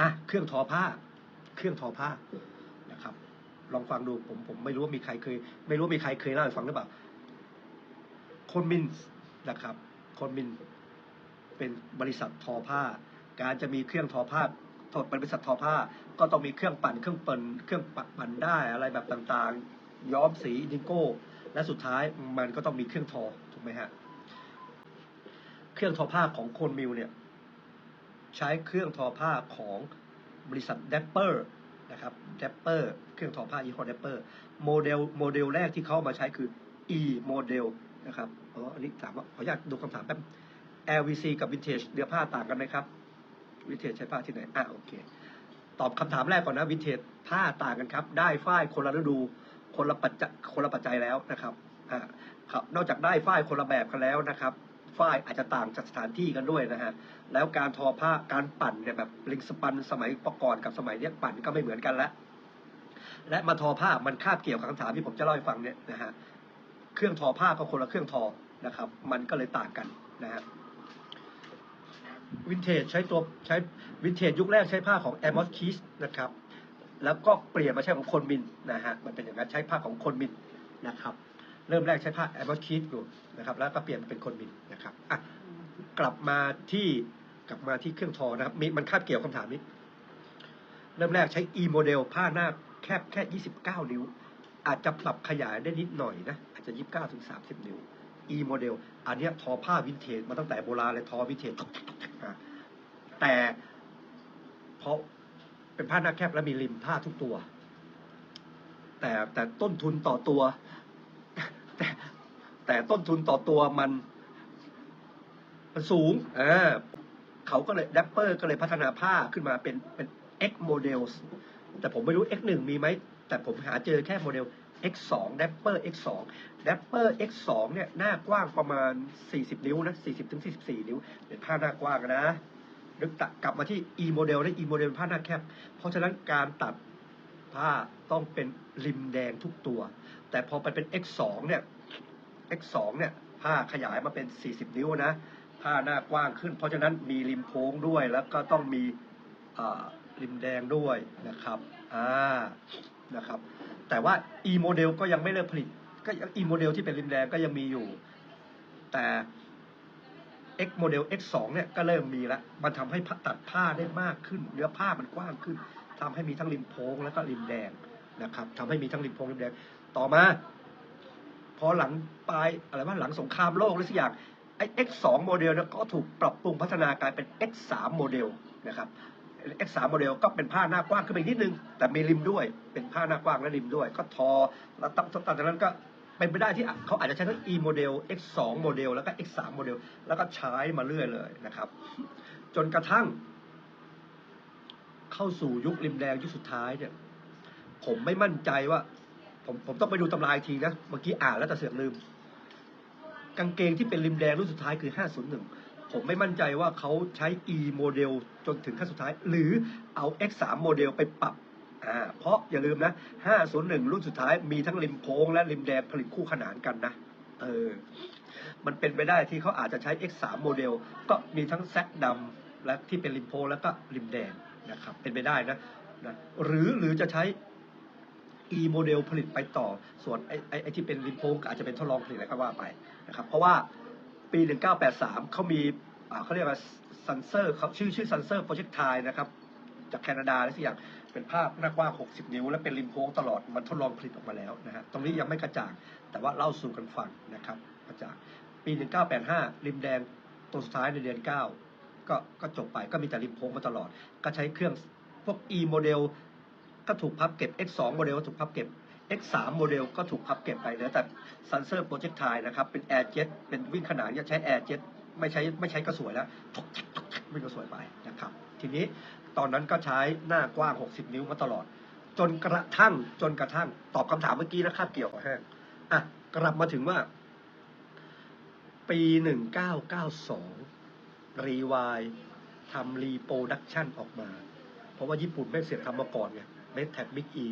อะเครื่องทอผ้า เครื่องทอผ้านะครับ ลองฟังดูผมผมไม่รู้ว่ามีใครเคย ไม่รู้ว่ามีใครเคยเล่าให้ฟังหรือเปล่าคนมินส์นะครับคนมินเป็นบริษัททอผ้า การจะมีเครื่องทอผ้าทอเป็นบริษัททอผ้า ก็ต้องมีเครื่องปั่นเครื่องปั่นเครื่องปักปั่นได้อะไรแบบต่างๆ ย้อมสีอินดิโก้ และสุดท้ายมันก็ต้องมีเครื่องทอถูกไหมฮะเครื่องทอผ้าของโคนมิลเนี่ย ใช้เครื่องทอผ้าของบริษัท d ดปเปอร์นะครับ d ดปเปอร์เครื่องทอผ้ายี่ห้อ d ดปเปอร์โมเดลโมเดลแรกที่เขามาใช้คือ e โมเดลนะครับอ๋ออันนี้ถามว่าขออนุญาตดูคำถามแป๊บ LVC กับ Vintage เนื้อผ้าต่างกันไหมครับ Vintage ใช้ผ้าที่ไหนอะโอเค ตอบคำถามแรกก่อนนะ Vintage ผ้าต่างกันครับ ได้ฝ้ายคนละฤดูคนละปัจจัยคนละปัจจัยแล้วนะครับอ่าครับนอกจากได้ฝ้ายคนละแบบกันแล้วนะครับ ฝ้ายอาจจะต่างจากสถานที่กันด้วยนะฮะ แล้วการทอผ้าการปั่นเนี่ยแบบลิงสปันสมัยปะก่อนกับสมัยเนี้ยปั่นก็ไม่เหมือนกันแล้วและมาทอผ้ามันคาบเกี่ยวกับคำถามที่ผมจะเล่าให้ฟังเนี่ยนะฮะเครื่องทอผ้าก็คนละเครื่องทอนะครับ มันก็เลยต่างกันนะฮะวินเทจใช้ตัวใช้วินเทจยุคแรกใช้ผ้าของ a m o s k i s นะครับแล้วก็เปลี่ยนมาใช้ของคนมินนะฮะมันเป็นอย่างนั้นใช้ผ้าของคนมินนะครับ เริ่มแรกใช้ผ้า a m o s k i s อยู่นะครับแล้วก็เปลี่ยนมาเป็นคนมินนะครับอะกลับมาที่กลับมาที่เครื่องทอนะครับมีมันคาบเกี่ยวคำถามนี้ เริ่มแรกใช้ e โมเดลผ้าหน้าแคบแค่ 29 นิ้ว อาจจะปรับขยายได้นิดหน่อยนะอาจจะ 29ถึง30 นิ้ว e โมเดลอันนี้ทอผ้าวินเทจมาตั้งแต่โบราณเลยทอวินเทจแต่เพราะเป็นผ้าหน้าแคบและมีริมผ้าทุกตัว แต่แต่ต้นทุนต่อตัว แต่ต้นทุนต่อตัวมันมันสูงเออเขาก็เลยดัปเปอร์ก็เลยพัฒนาผ้าขึ้นมาเป็นเป็น X models แต่ผมไม่รู้ X1 มีไหม แต่ผมหาเจอแค่โมเดล X2 Dapper X2 Dapper X2 เนี่ย หน้ากว้างประมาณ 40 นิ้วนะ 40ถึง44 นิ้ว เป็นผ้าหน้ากว้างนะนึกตะกลับมาที่ E model และ E model เป็นผ้าหน้าแคบ เพราะฉะนั้นการตัดผ้าต้องเป็นริมแดงทุกตัว แต่พอไปเป็น X2 เนี่ย X2 เนี่ยผ้าขยายมาเป็น 40 นิ้วนะผ้าหน้ากว้างขึ้น เพราะฉะนั้นมีริมโค้งด้วย แล้วก็ต้องมีริมแดงด้วยนะครับอ่านะครับ แต่ว่า e โมเดลก็ยังไม่เลิกผลิต ก็ยัง e โมเดลที่เป็นริมแดงก็ยังมีอยู่ แต่ x โมเดล x 2เนี่ยก็เริ่มมีแล้ว มันทำให้ตัดผ้าได้มากขึ้น เนื้อผ้ามันกว้างขึ้นทำให้มีทั้งริมโค้งแล้วก็ริมแดงนะครับทำให้มีทั้งริมโค้งริมแดง ต่อมา พอหลังปลายอะไรว่าหลังสงครามโลกหรือสักอย่างไอ้ X 2 โมเดลเนี่ยก็ถูกปรับปรุงพัฒนากลายเป็น X 3 โมเดลนะครับ X 3 โมเดลก็เป็นผ้าหน้ากว้างขึ้นไปนิดนึง แต่มีริมด้วยเป็นผ้าหน้ากว้างและริมด้วย ก็ทอแล้วตั้งตั้งจากนั้นก็เป็นไปได้ที่เขาอาจจะใช้ทั้ง E โมเดล X 2 โมเดลแล้วก็ X 3 โมเดลแล้วก็ใช้มาเรื่อยเลยนะครับ จนกระทั่ง เข้าสู่ยุคริมแดงยุคสุดท้ายเนี่ยผมไม่มั่นใจว่า ผมผมต้องไปดูตำราอีกทีนะ เมื่อกี้อ่านแล้วแต่เสือกลืม กางเกงที่เป็นริมแดงรุ่นสุดท้ายคือ 501 ผมไม่มั่นใจว่าเขาใช้ E โมเดลจนถึงขั้นสุดท้าย หรือเอา X 3 โมเดลไปปรับอ่าเพราะอย่าลืมนะ 501 รุ่นสุดท้ายมีทั้งริมโค้งและริมแดงผลิตคู่ขนานกันนะ เออ มันเป็นไปได้ที่เขาอาจจะใช้ X 3 โมเดล ก็มีทั้งแซกดำและที่เป็นริมโค้งแล้วก็ริมแดงนะครับ เป็นไปได้นะนะ หรือหรือจะใช้ E โมเดลผลิตไปต่อ ส่วนไอ้ไอ้ไอ้ที่เป็นริมโค้งก็อาจจะเป็นทดลองผลิตอะไรก็ว่าไปนะครับ เพราะว่าปี 1983 เขามีอ่าเขาเรียกว่าซันเซอร์เขาชื่อชื่อซันเซอร์โปรเจกต์ไทยนะครับ จากแคนาดาอะไรสักอย่างเป็นภาพหน้ากว้าง 60 นิ้ว และเป็นริมโค้งตลอดมันทดลองผลิตออกมาแล้วนะฮะตรงนี้ยังไม่กระจ่าง แต่ว่าเล่าสู่กันฟังนะครับกระจ่างปี 1985 ริมแดงตัวสุดท้ายในเดือน 9 ก็ก็จบไปก็มีแต่ริมโค้งมาตลอด ก็ใช้เครื่องพวก E โมเดล ก็ถูกพับเก็บ X2 โมเดลก็ถูกพับเก็บ X3 โมเดลก็ถูกพับเก็บไปเหลือแต่ Sensor Projectile นะครับเป็น Air Jet เป็นวิ่งขนานจะใช้ Air Jet ไม่ใช้ไม่ใช้กระสวยแล้ววิ่งกระสวยไปนะครับ ทีนี้ตอนนั้นก็ใช้หน้ากว้าง 60 นิ้วมาตลอด จนกระทั่งจนกระทั่ง ตอบคำถามเมื่อกี้นะครับเกี่ยวกับแห้งอะกลับมาถึงว่า ปี 1992 รีวายทำรีโปรดักชันออกมา เพราะว่าญี่ปุ่นไม่เสียทำมาก่อนไง เ d แท็บบิ๊กอี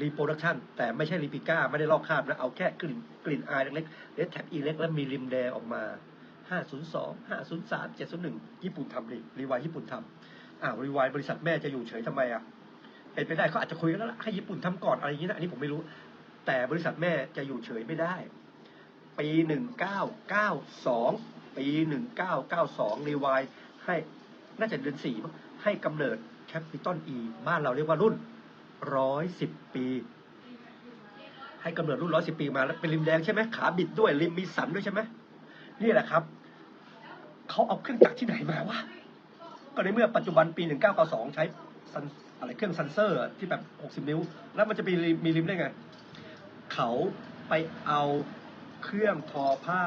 รีโปรดักชันแต่ไม่ใช่รีพิก้า ไม่ได้ลอกคราบนะ เอาแค่กลิ่นกลิ่นอายเล็กๆเ d แท็บอีเล็กแล้วมีริมแดงออกมา 502 503 701 ญี่ปุ่นทำรีรีวายญี่ปุ่นทำอ้าวรีวายบริษัทแม่จะอยู่เฉยทำไมอะเป็นไปได้เขาอาจจะคุยกันแล้วให้ญี่ปุ่นทำก่อนอะไรอย่างนี้นะอันนี้ผมไม่รู้ แต่บริษัทแม่จะอยู่เฉยไม่ได้ ปีหนึ่งเก้าเก้าสองปีหนึ่งเก้าเก้าสองรีวายให้น่าจะเดือนสี่มั้งให้กำเนิด แคปิตอลอีบ้านเราเรียกว่ารุ่นร้อยสิบปี ให้กำเนิดรุ่นร้อยสิบปีมาแล้วเป็นริมแดงใช่ไหมขาบิดด้วยริมมีสันด้วยใช่ไหมนี่แหละครับเขาเอาเครื่องจักรที่ไหนมาวะก็ในเมื่อปัจจุบันปี 1992 ใช้ซันอะไรเครื่องซันเซอร์ที่แบบ 60 นิ้ว แล้วมันจะมีมีริมได้ไง เขาไปเอาเครื่องทอผ้า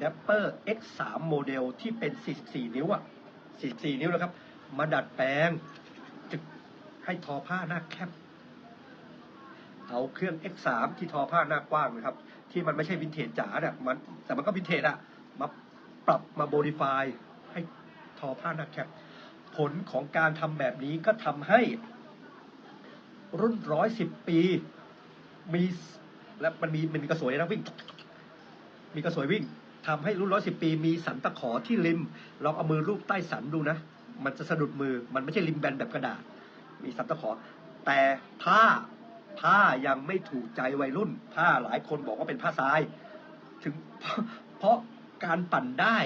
d a p p e r X3 โมเดลที่เป็น 44 นิ้วอะ44 นิ้วนะครับ มาดัดแปลง ให้ทอผ้าหน้าแคบ เอาเครื่อง X3 ที่ทอผ้าหน้ากว้างนะครับ ที่มันไม่ใช่วินเทจจ๋าเนี่ยมันแต่มันก็วินเทจอะมาปรับมาโมดิฟายให้ทอผ้าหน้าแคบ ผลของการทำแบบนี้ก็ทำให้รุ่นร้อยสิบปีมีและมันมีมันมีกระสวยนะวิ่ง มีกระสวยวิ่งทำให้รุ่นร้อยสิบปี มีสันตะขอที่ริมลองเอามือรูปใต้สันดูนะ มันจะสะดุดมือมันไม่ใช่ริมแบนแบบกระดาษ มีสันตะขอ แต่ผ้าผ้ายังไม่ถูกใจวัยรุ่น ผ้าหลายคนบอกว่าเป็นผ้าทราย ถึง เพราะการปั่นได้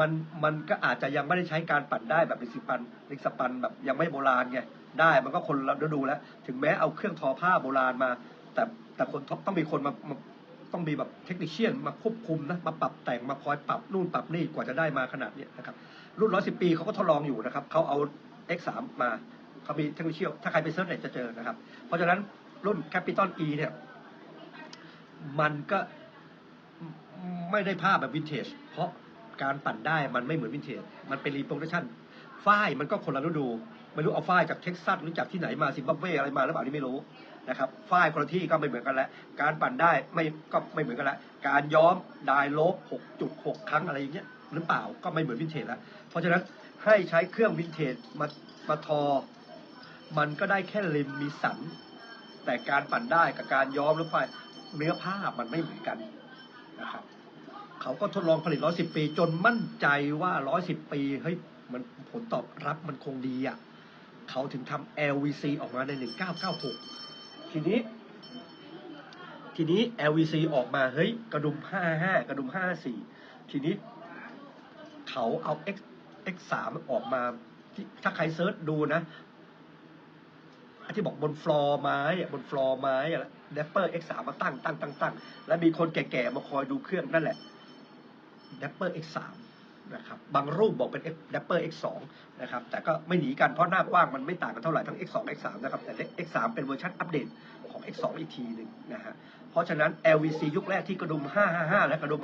มันมันก็อาจจะยังไม่ได้ใช้การปั่นได้แบบลิกซิปันลิสปันแบบยังไม่โบราณไงได้มันก็คนละฤดูแล้ว ถึงแม้เอาเครื่องทอผ้าโบราณมา แต่แต่คนต้องมีคนมามาต้องมีแบบเทคนิคเชียนมาควบคุมนะมาปรับแต่งมาคอยปรับนู่นปรับนี่กว่าจะได้มาขนาดนี้นะครับรุ่นร้อยสิบปีเขาก็ทดลองอยู่นะครับเขาเอา X3 มา เขามีเทคนิคเชียลถ้าใครไปเซิร์ชเน็ตจะเจอนะครับ เพราะฉะนั้นรุ่น Capital E เนี่ย มันก็ไม่ได้ภาพแบบวินเทจ เพราะการปั่นได้มันไม่เหมือนวินเทจ มันเป็นรีโปรดักชั่นฝ้ายมันก็คนละฤดู ไม่รู้เอาฝ้ายจากเท็กซัสหรือจากที่ไหนมาซิมบับเวอะไรมาหรือเปล่านี่ไม่รู้นะครับฝ้ายคนละที่ก็ไม่เหมือนกันแล้ว การปั่นได้ไม่ก็ไม่เหมือนกันแล้ว การย้อมไดายลบ 6.6 ครั้งอะไรอย่างเงี้ยหรือเปล่าก็ไม่เหมือนวินเทจแล้ว เพราะฉะนั้นให้ใช้เครื่องวินเทจมามาทอ มันก็ได้แค่ริมมีสัน แต่การปั่นได้กับการย้อมหรือฝ้าเนื้อผ้ามันไม่เหมือนกันนะครับเขาก็ทดลองผลิต110ปี จนมั่นใจว่า110ปีเฮ้ยมันผลตอบรับมันคงดีอะเขาถึงทำ LVC ออกมาใน 1996 ทีนี้ ทีนี้ LVC ออกมาเฮ้ยกระดุม 55 กระดุม 54 ทีนี้ เขาเอา X X3 ออกมาที่ถ้าใครเซิร์ชดูนะ ที่บอกบนฟลอร์ไม้อะบนฟลอร์ไม้อะแดปเปอร์ X3 มาตั้งตั้งตั้งตั้งแล้วมีคนแก่ๆมาคอยดูเครื่องนั่นแหละ d a p p e r X3 นะครับบางรูปบอกเป็น d a p p e r X2 นะครับแต่ก็ไม่หนีกันเพราะหน้ากว้างมันไม่ต่างกันเท่าไหร่ทั้ง X2 X3 นะครับแต่ X3 เป็นเวอร์ชันอัปเดตของ X2 อีกทีหนึ่งนะฮะเพราะฉะนั้น LVC ยุคแรกที่กระดุม 555 และกระดุม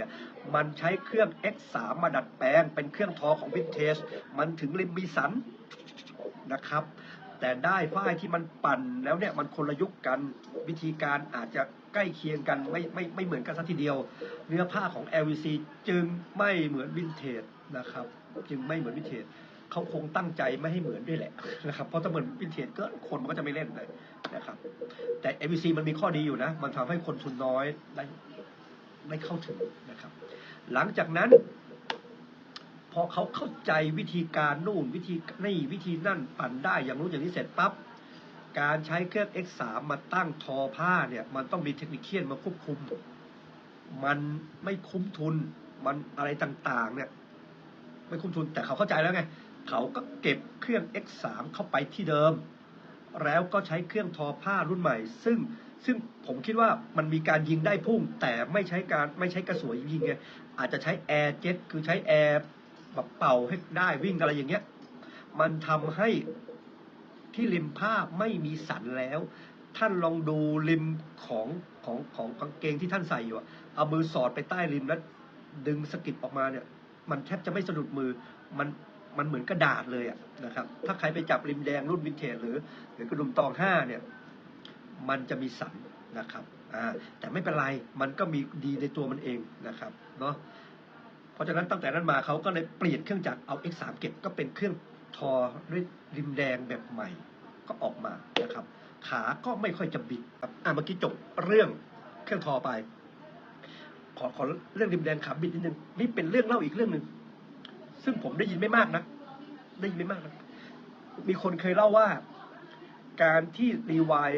554 มันใช้เครื่อง X3 มาดัดแปลง เป็นเครื่องทอของวินเทจมันถึงริมมีสันนะครับ แต่ได้ฝ้ายที่มันปั่นแล้วเนี่ยมันคนละยุคกันวิธีการอาจจะใกล้เคียงกันไม่ไม่ไม่เหมือนกันสักทีเดียว เนื้อผ้าของ LVC จึงไม่เหมือนวินเทจนะครับ จึงไม่เหมือนวินเทจเขาคงตั้งใจไม่ให้เหมือนด้วยแหละนะครับเพราะถ้าเหมือนวินเทจก็คนมันก็จะไม่เล่นเลยนะครับ แต่ LVC มันมีข้อดีอยู่นะ มันทำให้คนทุนน้อยได้ได้เข้าถึงนะครับ หลังจากนั้น พอเขาเข้าใจวิธีการนู่นวิธีนี่วิธีนั่นปั่นได้อย่างนู้นอย่างนี้เสร็จปั๊บการใช้เครื่อง X3 มาตั้งทอผ้าเนี่ย มันต้องมีเทคนิคเชียนมาควบคุม มันไม่คุ้มทุน มันอะไรต่างๆ เนี่ย ไม่คุ้มทุนแต่เขาเข้าใจแล้วไง เขาก็เก็บเครื่อง X3 เข้าไปที่เดิม แล้วก็ใช้เครื่องทอผ้ารุ่นใหม่ ซึ่งซึ่งผมคิดว่ามันมีการยิงได้พุ่ง แต่ไม่ใช้การไม่ใช้กระสวยยิงไงอาจจะใช้แอร์เจ็ตคือใช้แอร์ แบบเป่าให้ได้วิ่งอะไรอย่างเงี้ย มันทำให้ที่ริมผ้าไม่มีสันแล้ว ท่านลองดูริมของของของกางเกงที่ท่านใส่อยู่อะเอามือสอดไปใต้ริมแล้วดึงสกิดออกมาเนี่ย มันแทบจะไม่สะดุดมือมันมันเหมือนกระดาษเลยอะนะครับ ถ้าใครไปจับริมแดงรุ่นวินเทจหรือ หรือกระดุมตองห้าเนี่ย มันจะมีสันนะครับ อ่า แต่ไม่เป็นไร มันก็มีดีในตัวมันเองนะครับ เนาะ เพราะฉะนั้นตั้งแต่นั้นมาเขาก็เลยเปลี่ยนเครื่องจักรเอา X3 เก็บก็เป็นเครื่องทอด้วยริมแดงแบบใหม่ก็ออกมานะครับ ขาก็ไม่ค่อยจะบิดครับอ่าเมื่อกี้จบเรื่องเครื่องทอไป ขอขอเรื่องริมแดงขาบิดนิดนึงนี่เป็นเรื่องเล่าอีกเรื่องหนึ่งซึ่งผมได้ยินไม่มากนะได้ยินไม่มากนะมีคนเคยเล่าว่า การที่รีวาย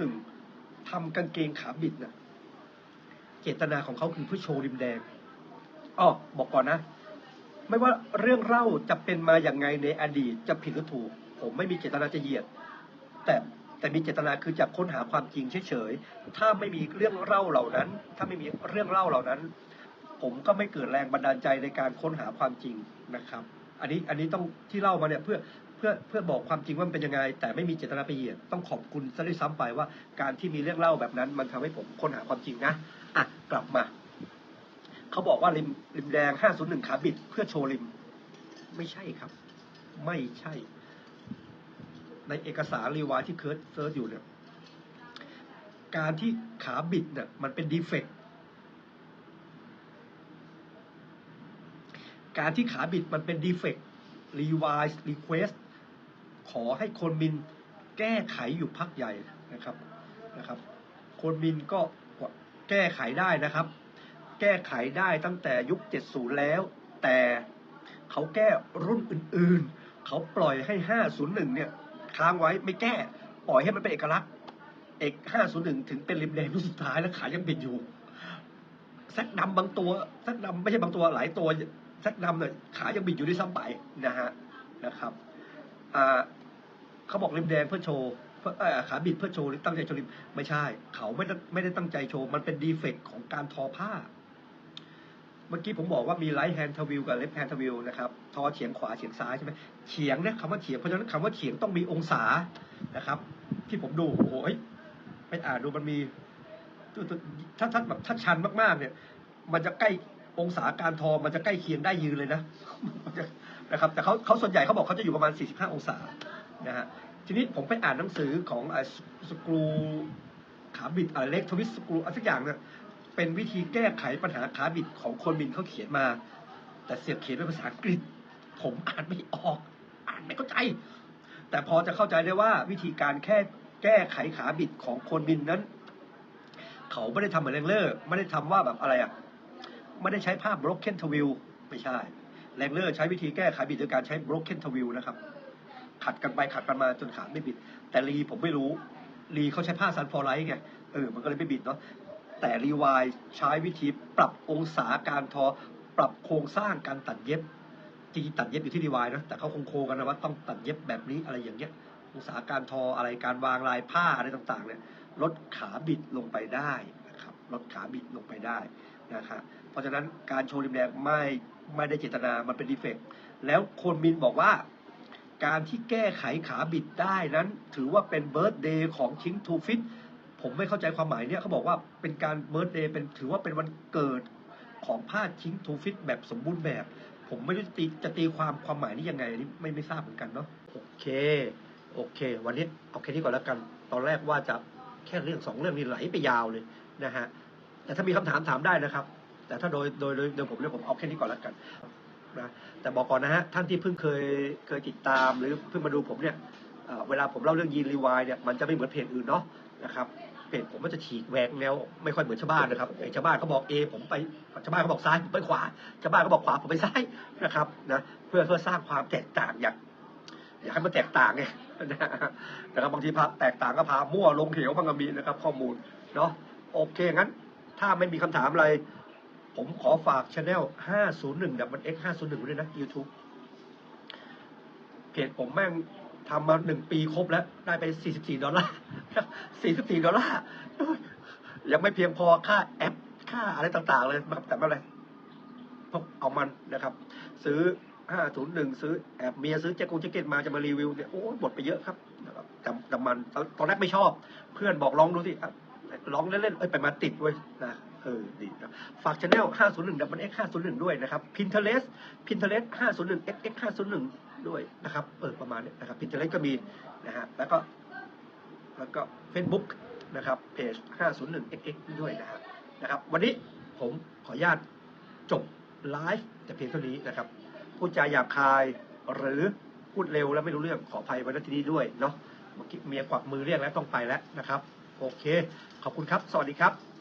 501ทำกางเกงขาบิดน่ะ เจตนาของเขาคือเพื่อโชว์ริมแดง อ๋อบอกก่อนนะ ไม่ว่าเรื่องเล่าจะเป็นมาอย่างไงในอดีตจะผิดหรือถูก ผมไม่มีเจตนาจะเหยียด แต่แต่มีเจตนาคือจะค้นหาความจริงเฉยๆ ถ้าไม่มีเรื่องเล่าเหล่านั้น ถ้าไม่มีเรื่องเล่าเหล่านั้น ผมก็ไม่เกิดแรงบันดาลใจในการค้นหาความจริงนะครับ อันนี้อันนี้ต้องที่เล่ามาเนี่ยเพื่อเพื่อเพื่อบอกความจริงว่ามันเป็นยังไง แต่ไม่มีเจตนาไปเหยียดต้องขอบคุณซะด้วยซ้ำไปว่า การที่มีเรื่องเล่าแบบนั้น มันทำให้ผมค้นหาความจริงนะอะกลับมา เขาบอกว่าริมริมแดง 501 ขาบิด เพื่อโชว์ริม ไม่ใช่ครับ ไม่ใช่ ในเอกสารรีวายที่เคิร์ดเซิร์ชอยู่เนี่ย การที่ขาบิดเนี่ยมันเป็นดีเฟกต์การที่ขาบิดมันเป็นดีเฟกต์รีวายรีเควสขอให้คนมินแก้ไขอยู่พักใหญ่นะครับนะครับ คนมินก็แก้ไขได้นะครับ แก้ไขได้ตั้งแต่ยุค 70 แล้ว แต่เขาแก้รุ่นอื่นๆ เขาปล่อยให้ 501 เนี่ยค้างไว้ไม่แก้ ปล่อยให้มันเป็นเอกลักษณ์ เอก 501 ถึงเป็นริมแดงรุ่นสุดท้ายแล้วขายยังบิดอยู่แซกดำบางตัวแซกดำไม่ใช่บางตัวหลายตัวแซกดำเนี่ยขายังบิดอยู่ด้วยซ้ำไปนะฮะนะครับอ่าเขาบอกริมแดงเพื่อโชว์ขาบิดเพื่อโชว์หรือตั้งใจโชว์ริมไม่ใช่ เขาไม่ได้ไม่ได้ตั้งใจโชว์ มันเป็นดีเฟกต์ของการทอผ้า มื่อกี้ผมบอกว่ามีไ i ท์แฮนด์ทวิลกับเลฟแฮนด์ทวิลนะครับทอเฉียงขวาเฉียงซ้ายใช่ไหมเฉียงเนี่ยคำว่าเฉียงเพราะฉะนั้นคำว่าเฉียงต้องมีองศานะครับ ที่ผมดูโอ้โหเฮ้ยไปอ่านดูมันมีถ้าถ้าแบบถ้าชันมากๆ เนี่ย มันจะใกล้องศาการทอมันจะใกล้เคียงได้ยืนเลยนะนะครับ แต่เขาเขาส่วนใหญ่เขาบอกเขาจะอยู่ประมาณ 45 องศานะฮะทีนี้ผมไปอ่านหนังสือของสกรูขาบิดอะไรเล็กทวิสสกรูอะไรสักอย่างเนี่ย เป็นวิธีแก้ไขปัญหาขาบิดของคนบินเขาเขียนมา แต่เสียบเขียนเป็นภาษาอังกฤษ ผมอ่านไม่ออก อ่านไม่เข้าใจ แต่พอจะเข้าใจได้ว่าวิธีการแค่แก้ไขขาบิดของคนบินนั้น เขาไม่ได้ทำเหมือนแรงเลอร์ไม่ได้ทำว่าแบบอะไรอะไม่ได้ใช้ภาพ broken t w i l ไม่ใช่แรงเลอร์ใช้วิธีแก้ไขบิดโดยการใช้ broken t w i l นะครับ ขัดกันไปขัดกันมาจนขาไม่บิด แต่รีผมไม่รู้รีเขาใช้ผ้าซันฟอร์ไลท์ไงเออมันก็เลยไม่บิดเนาะ แต่รีวายใช้วิธีปรับองศาการทอ ปรับโครงสร้างการตัดเย็บจริงตัดเย็บอยู่ที่รีวายนะแต่เขาคงโคกันนะว่าต้องตัดเย็บแบบนี้อะไรอย่างเงี้ยองศาการทออะไรการวางลายผ้าอะไรต่างๆเนี่ยลดขาบิดลงไปได้นะครับลดขาบิดลงไปได้นะครับเพราะฉะนั้นการโชว์ริมแดงไม่ไม่ได้เจตนามันเป็นดีเฟกต์แล้วคนมินบอกว่า การที่แก้ไขขาบิดได้นั้น ถือว่าเป็นเบิร์ d เดย์ของชิงทูฟิต ผมไม่เข้าใจความหมายเนี่ยเขาบอกว่าเป็นการเบิร์ d เดย์เป็นถือว่าเป็นวันเกิดของผ้าชิงทูฟิตแบบสมบูรณ์แบบ ผมไม่รู้จะตีจะตีความความหมายนี้ยังไงอันนี้ไม่ไม่ทราบเหมือนกันเนาะโอเคโอเค วันนี้เอาแค่นี้ก่อนแล้วกัน ตอนแรกว่าจะแค่เรื่องสองเรื่องนี้ไหลไปยาวเลยนะฮะแต่ถ้ามีคำถามถามได้นะครับ แต่ถ้าโดยโดยโดยโดยผมเนี่ยผมเอาแค่นี้ก่อนแล้วกันนะแต่บอกก่อนนะฮะท่านที่เพิ่งเคยเคยติดตามหรือเพิ่งมาดูผมเนี่ยเอ่อเวลาผมเล่าเรื่องยีนรีวายเนี่ยมันจะไม่เหมือนเพจอื่นเนาะนะครับ เพจผมมันจะฉีกแหวกแนวไม่ค่อยเหมือนชาวบ้านนะครับไอ้ชาวบ้านเขาบอกเอผมไปชาวบ้านเขาบอกซ้ายผมไปขวาชาวบ้านเขาบอกขวาผมไปซ้ายนะครับนะเพื่อเพื่อสร้างความแตกต่างอยากอยากให้มันแตกต่างไงนะครับบางทีพาแตกต่างก็พามั่วลงเหวบางก็มีนะครับ ข้อมูลเนาะโอเคงั้น ถ้าไม่มีคำถามอะไร ผมขอฝากช anel 501ดับมัน X 501ด้วยนะ YouTube เพจผมแม่งทำมาหนึ่งปีครบแล้ว ได้ไป 44 ดอลลาร์ 44ดอลลาร์ยังไม่เพียงพอค่าแอปค่าอะไรต่าง ๆ เลยนะครับแต่ไม่เป็นไรต้องเอามันนะครับ ซื้อ501ซื้อแอบเมียซื้อแจ็คกูแจ็คเก็ตมาจะมารีวิวเนี่ยโอ้หมดไปเยอะครับนะครับแต่แต่มันตอนตอนแรกไม่ชอบ เพื่อนบอกลองดูสิลองเล่นๆเอ้ยไปมาติดเว้ยนะเออดีครับฝากช anel 501ดับมัน X 501 ด้วยนะครับ Pinterest Pinterest 501 X X 501 ด้วยนะครับเออประมาณนี้นะครับ Pinterest ก็มีนะฮะแล้วก็ แล้วก็ Facebook นะครับเพจ 501 XX ด้วยนะฮะนะครับ วันนี้ผมขออนุญาตจบไลฟ์แต่เพียงเท่านี้นะครับ พูดจาหยาบคายหรือพูดเร็วแล้วไม่รู้เรื่องขออภัยไว้ณที่นี้ด้วยเนาะเมื่อกี้เมียกวักมือเรียกแล้วต้องไปแล้วนะครับ โอเค ขอบคุณครับ สวัสดีครับ